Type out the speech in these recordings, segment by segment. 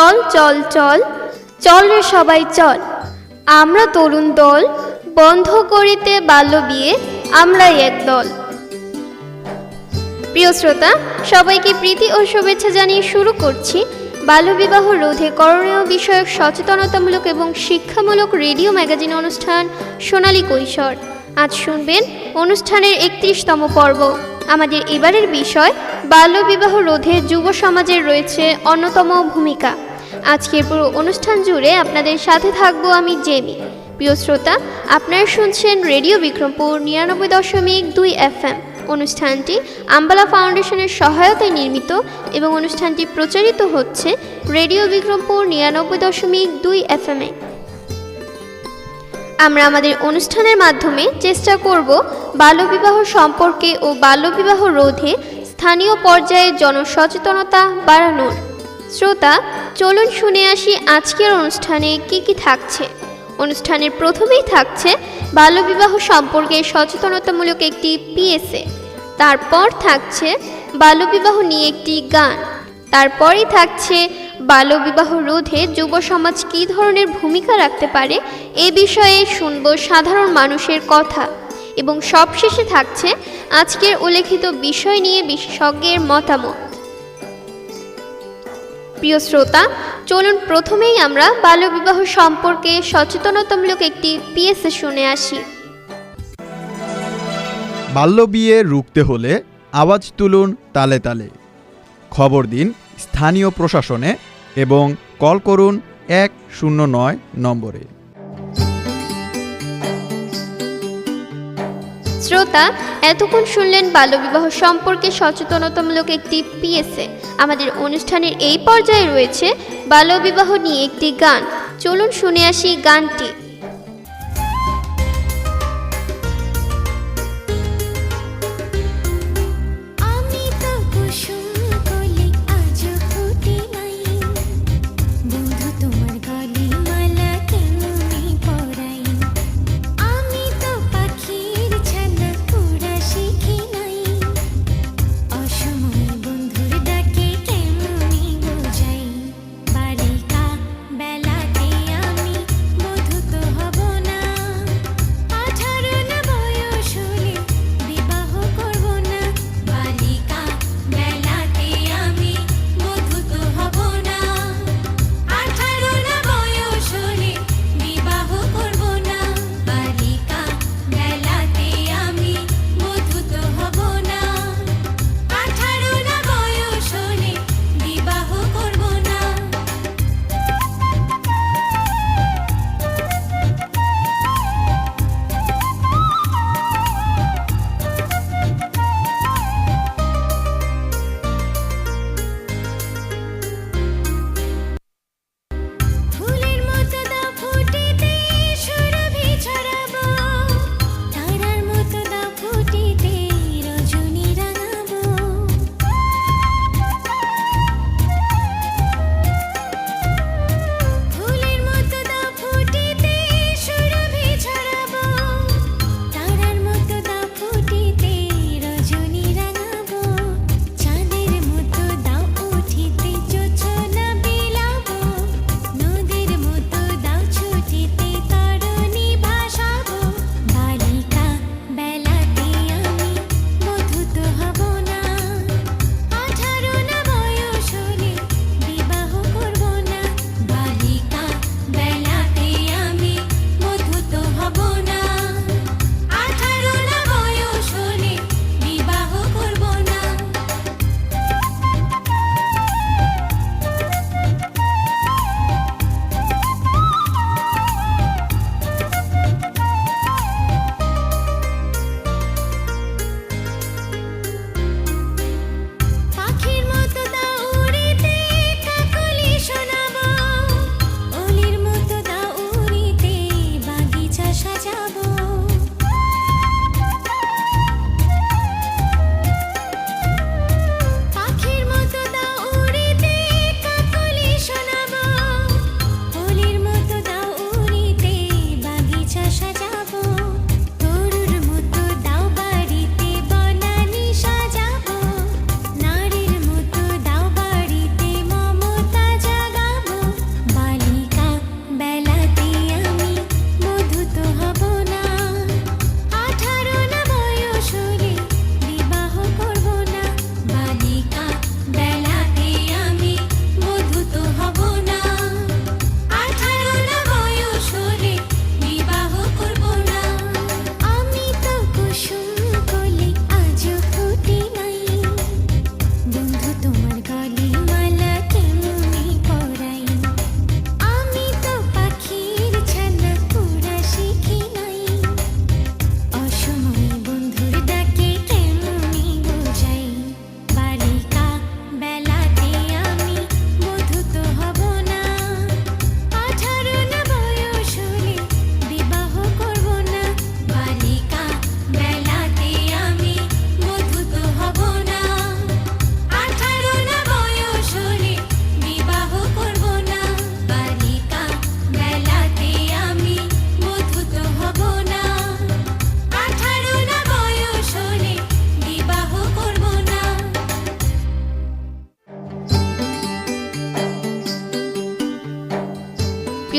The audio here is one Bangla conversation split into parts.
চল চল চল। চল রে সবাই, চল। আমরা তরুণ দল, বন্ধ করিতে বাল্য বিয়ে, আমরাই এক দল। প্রিয় শ্রোতা, সবাইকে প্রীতি ও শুভেচ্ছা জানিয়ে শুরু করছি বাল্যবিবাহ রোধে করণীয় বিষয়ক সচেতনতামূলক এবং শিক্ষামূলক রেডিও ম্যাগাজিন অনুষ্ঠান, সোনালী কৈশোর। আজ শুনবেন অনুষ্ঠানের একত্রিশতম পর্ব। আমাদের এবারের বিষয়, বাল্যবিবাহ রোধে যুব সমাজের রয়েছে অন্যতম ভূমিকা। আজকের পুরো অনুষ্ঠান জুড়ে আপনাদের সাথে থাকব আমি জেমি। প্রিয় শ্রোতা, আপনারা শুনছেন রেডিও বিক্রমপুর নিরানব্বই দশমিক দুই এফএম। অনুষ্ঠানটি আম্বালা ফাউন্ডেশনের সহায়তায় নির্মিত এবং অনুষ্ঠানটি প্রচারিত হচ্ছে রেডিও বিক্রমপুর নিরানব্বই দশমিক দুই এফ এম এ আমরা আমাদের অনুষ্ঠানের মাধ্যমে চেষ্টা করব বাল্যবিবাহ সম্পর্কে ও বাল্যবিবাহ রোধে স্থানীয় পর্যায়ে জনসচেতনতা বাড়ানোর। শ্রোতা, চলুন শুনে আসি আজকের অনুষ্ঠানে কি কি থাকছে। অনুষ্ঠানের প্রথমেই থাকছে বাল্যবিবাহ সম্পর্কে সচেতনতামূলক একটি পিএসএ। তারপর থাকছে বাল্যবিবাহ নিয়ে একটি গান। তারপরেই থাকছে বাল্যবিবাহ রোধে যুব সমাজ কী ধরনের ভূমিকা রাখতে পারে এ বিষয়ে শুনব সাধারণ মানুষের কথা। এবং সবশেষে থাকছে আজকের উল্লেখিত বিষয় নিয়ে বিশেষজ্ঞের মতামত। প্রিয় শ্রোতা চলুন প্রথমেই আমরা বাল্যবিবাহ সম্পর্কে সচেতনতামূলক একটি পিএসএ শুনে আসি। বাল্যবিয়ে রুখতে হলে আওয়াজ তুলুন তালে তালে। খবর দিন স্থানীয় প্রশাসনে এবং কল করুন এক শূন্য নয় নম্বরে। শ্রোতা এতক্ষণ শুনলেন বাল্যবিবাহ সম্পর্কে সচেতনতামূলক একটি পিএসএ। আমাদের অনুষ্ঠানের এই পর্যায়ে রয়েছে বাল্যবিবাহ নিয়ে একটি গান। চলুন শুনে আসি গানটি।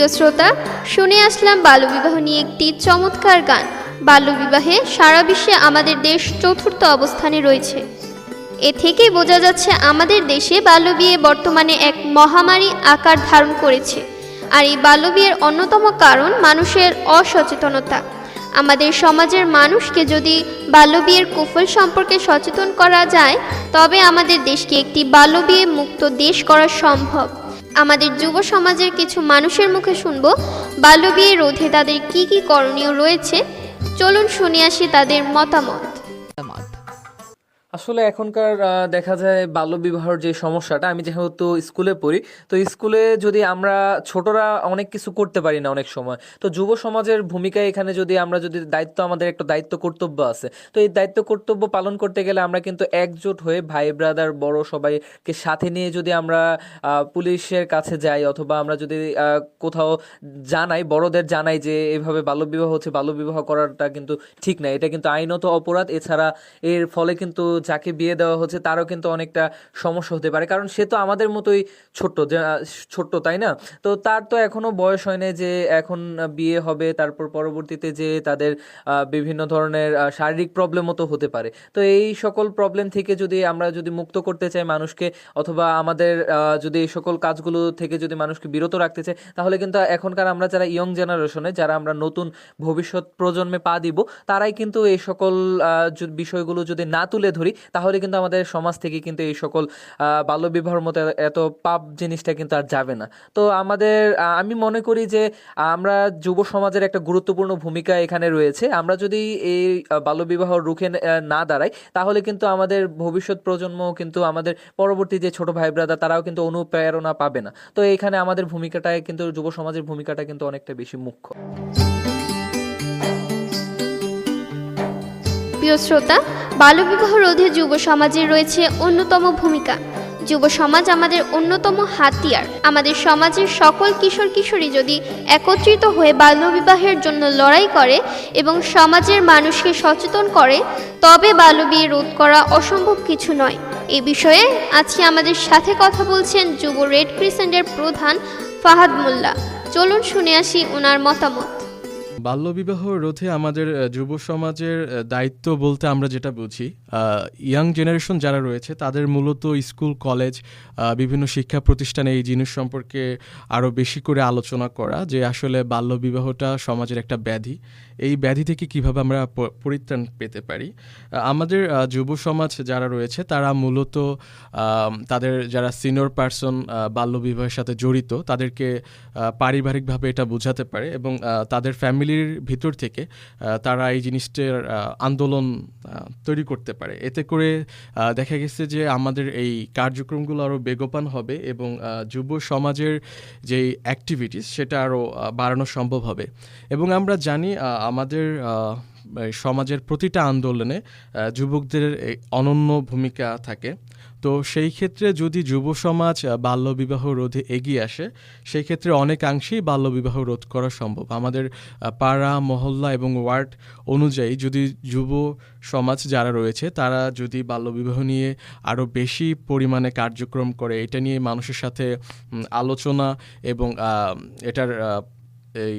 প্রিয় শ্রোতা, শুনে আসলাম বাল্যবিবাহ নিয়ে একটি চমৎকার গান। বাল্যবিবাহে সারা বিশ্বে আমাদের দেশ চতুর্থ অবস্থানে রয়েছে। এ থেকেই বোঝা যাচ্ছে আমাদের দেশে বাল্যবিয়ে বর্তমানে এক মহামারী আকার ধারণ করেছে। আর এই বাল্যবিয়ের অন্যতম কারণ মানুষের অসচেতনতা। আমাদের সমাজের মানুষকে যদি বাল্যবিয়ের কুফল সম্পর্কে সচেতন করা যায়, তবে আমাদের দেশকে একটি বাল্যবিয়ে মুক্ত দেশ করা সম্ভব। আমাদের যুব সমাজের কিছু মানুষের মুখে শুনব, বাল্যবিয়ে রোধে তাদের কি কি করণীয় রয়েছে? চলুন শুনে আসি তাদের মতামত। আসলে এখনকার দেখা যায় বাল্যবিবাহর যে সমস্যাটা, আমি যেহেতু স্কুলে পড়ি, তো স্কুলে যদি আমরা, ছোটরা অনেক কিছু করতে পারি না অনেক সময়। তো যুব সমাজের ভূমিকা এখানে যদি আমরা যদি দায়িত্ব, আমাদের একটা দায়িত্ব কর্তব্য আছে, তো এই দায়িত্ব কর্তব্য পালন করতে গেলে আমরা কিন্তু একজোট হয়ে ভাই ব্রাদার বড় সবাইকে সাথে নিয়ে যদি আমরা পুলিশের কাছে যাই অথবা আমরা যদি কোথাও জানাই, বড়দের জানাই যে এইভাবে বাল্যবিবাহ হচ্ছে, বাল্যবিবাহ করাটা কিন্তু ঠিক না। এটা কিন্তু আইনত অপরাধ। এছাড়া এর ফলে কিন্তু যাকে বিয়ে দেওয়া হচ্ছে তারও কিন্তু অনেকটা সমস্যা হতে পারে। কারণ সে তো আমাদের মতোই ছোট্ট ছোট্ট, তাই না? তো তার তো এখনও বয়স হয় না যে এখন বিয়ে হবে, তারপর পরবর্তীতে যে তাদের বিভিন্ন ধরনের শারীরিক প্রবলেমও তো হতে পারে। তো এই সকল প্রবলেম থেকে যদি আমরা যদি মুক্ত করতে চাই মানুষকে, অথবা আমাদের যদি এই সকল কাজগুলো থেকে যদি মানুষকে বিরত রাখতে চাই, তাহলে কিন্তু এখনকার আমরা যারা ইয়ং জেনারেশনে যারা আমরা নতুন ভবিষ্যৎ প্রজন্মে পা দিব, তারাই কিন্তু এই সকল বিষয়গুলো যদি না তুলে ধরি তাহলে কিন্তু আমাদের সমাজ থেকে কিন্তু এই সকল বাল্যবিবাহের মতো এত পাপ জিনিসটা কিন্তু আর যাবে না। তো আমাদের আমি মনে করি যে, আমরা যুব সমাজের একটা গুরুত্বপূর্ণ ভূমিকা এখানে রয়েছে। আমরা যদি এই বাল্যবিবাহ রুখে না দাঁড়াই, তাহলে কিন্তু আমাদের ভবিষ্যৎ প্রজন্ম কিন্তু আমাদের পরবর্তী যে ছোট ভাই ব্রাদার, তারাও কিন্তু অনুপ্রেরণা পাবে না। তো এখানে আমাদের ভূমিকাটায় কিন্তু, যুব সমাজের ভূমিকাটা কিন্তু অনেকটা বেশি মুখ্য। প্রিয় শ্রোতা, বাল্যবিবাহ রোধে যুব সমাজের রয়েছে অন্যতম ভূমিকা। যুব সমাজ আমাদের অন্যতম হাতিয়ার। আমাদের সমাজের সকল কিশোর কিশোরী যদি একত্রিত হয়ে বাল্যবিবাহের জন্য লড়াই করে এবং সমাজের মানুষকে সচেতন করে, তবে বাল্যবিয়ে রোধ করা অসম্ভব কিছু নয়। এ বিষয়ে আজকে আমাদের সাথে কথা বলছেন যুব রেড ক্রিসেন্টের প্রধান ফাহাদ মোল্লা। চলুন শুনে আসি ওনার মতামত। বাল্যবিবাহ রোধে আমাদের যুব সমাজের দায়িত্ব বলতে আমরা যেটা বুঝি ইয়াং জেনারেশন যারা রয়েছে, তাদের মূলত স্কুল, কলেজ বিভিন্ন শিক্ষা প্রতিষ্ঠানে এই জিনিস সম্পর্কে আরও বেশি করে আলোচনা করা যে আসলে বাল্যবিবাহটা সমাজের একটা ব্যাধি। এই ব্যাধি থেকে কীভাবে আমরা পরিত্রাণ পেতে পারি? আমাদের যুব সমাজ যারা রয়েছে, তারা মূলত তাদের যারা সিনিয়র পার্সন বাল্যবিবাহের সাথে জড়িত, তাদেরকে পারিবারিকভাবে এটা বোঝাতে পারে এবং তাদের ফ্যামিলির ভিতর থেকে তারা এই জিনিসটার আন্দোলন তৈরি করতে পারে। এতে করে দেখা গেছে যে আমাদের এই কার্যক্রমগুলো আরও বেগবান হবে এবং যুব সমাজের যেই অ্যাক্টিভিটিস সেটা আরও বাড়ানো সম্ভব হবে। এবং আমরা জানি আমাদের সমাজের প্রতিটা আন্দোলনে যুবকদের অনন্য ভূমিকা থাকে। তো সেই ক্ষেত্রে যদি যুব সমাজ বাল্যবিবাহ রোধে এগিয়ে আসে, সেই ক্ষেত্রে অনেকাংশেই বাল্যবিবাহ রোধ করা সম্ভব। আমাদের পাড়া, মহল্লা এবং ওয়ার্ড অনুযায়ী যদি যুব সমাজ যারা রয়েছে, তারা যদি বাল্যবিবাহ নিয়ে আরও বেশি পরিমাণে কার্যক্রম করে, এটা নিয়ে মানুষের সাথে আলোচনা এবং এটার এই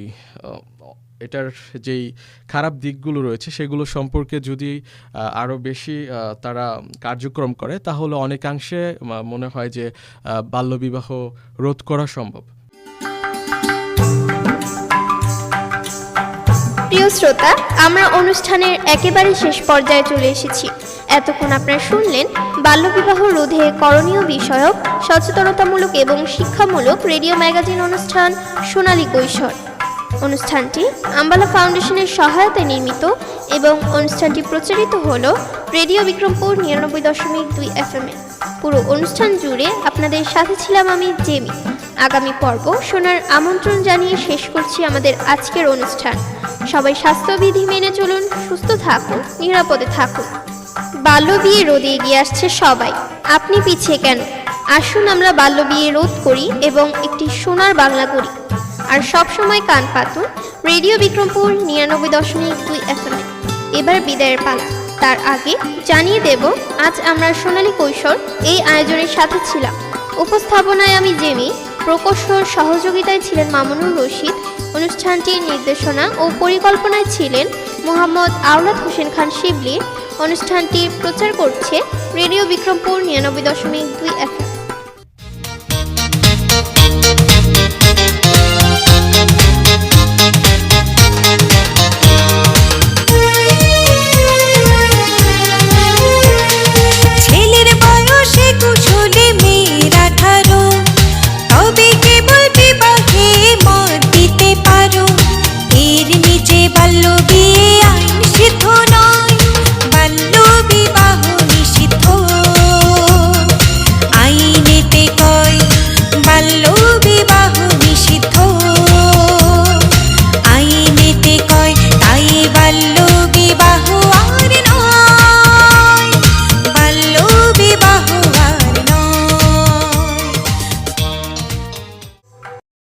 এটার যেই খারাপ দিকগুলো রয়েছে, সেগুলো সম্পর্কে যদি আরও বেশি তারা কার্যক্রম করে, তাহলে অনেকাংশে মনে হয় যে বাল্যবিবাহ রোধ করা সম্ভব। প্রিয় শ্রোতা, আমরা অনুষ্ঠানের একেবারে শেষ পর্যায়ে চলে এসেছি। এতক্ষণ আপনারা শুনলেন বাল্যবিবাহ রোধে করণীয় বিষয়ক, সচেতনতামূলক এবং শিক্ষামূলক রেডিও ম্যাগাজিন অনুষ্ঠান সোনালী কৈশোর। অনুষ্ঠানটি আম্বালা ফাউন্ডেশনের সহায়তায় নির্মিত এবং অনুষ্ঠানটি প্রচারিত হলো রেডিও বিক্রমপুর নিরানব্বই দশমিক দুই এফ এম এ। পুরো অনুষ্ঠান জুড়ে আপনাদের সাথে ছিলাম আমি জেমি। আগামী পর্ব শোনার আমন্ত্রণ জানিয়ে শেষ করছি আমাদের আজকের অনুষ্ঠান। সবাই স্বাস্থ্যবিধি মেনে চলুন, সুস্থ থাকুন, নিরাপদে থাকুন। বাল্য বিয়ে রোদে এগিয়ে আসছে সবাই। আপনি পিছিয়ে কেন? আসুন আমরা বাল্য বিয়ে রোধ করি এবং একটি সোনার বাংলা করি আর সবসময় কান পাতুন রেডিও বিক্রমপুর নিরানব্বই দশমিক দুই এফ এম এবার বিদায়ের পালা। তার আগে জানিয়ে দেব, আজ আমরা সোনালী কৈশোর এই আয়োজনের সাথে ছিলাম। উপস্থাপনায় আমি জেমি, প্রকৌশল সহযোগিতায় ছিলেন মামুনুর রশিদ, অনুষ্ঠানটির নির্দেশনা ও পরিকল্পনায় ছিলেন মোহাম্মদ আওলাদ হোসেন খান শিবলি। অনুষ্ঠানটি প্রচার করছে রেডিও বিক্রমপুর নিরানব্বই দশমিক দুই এফ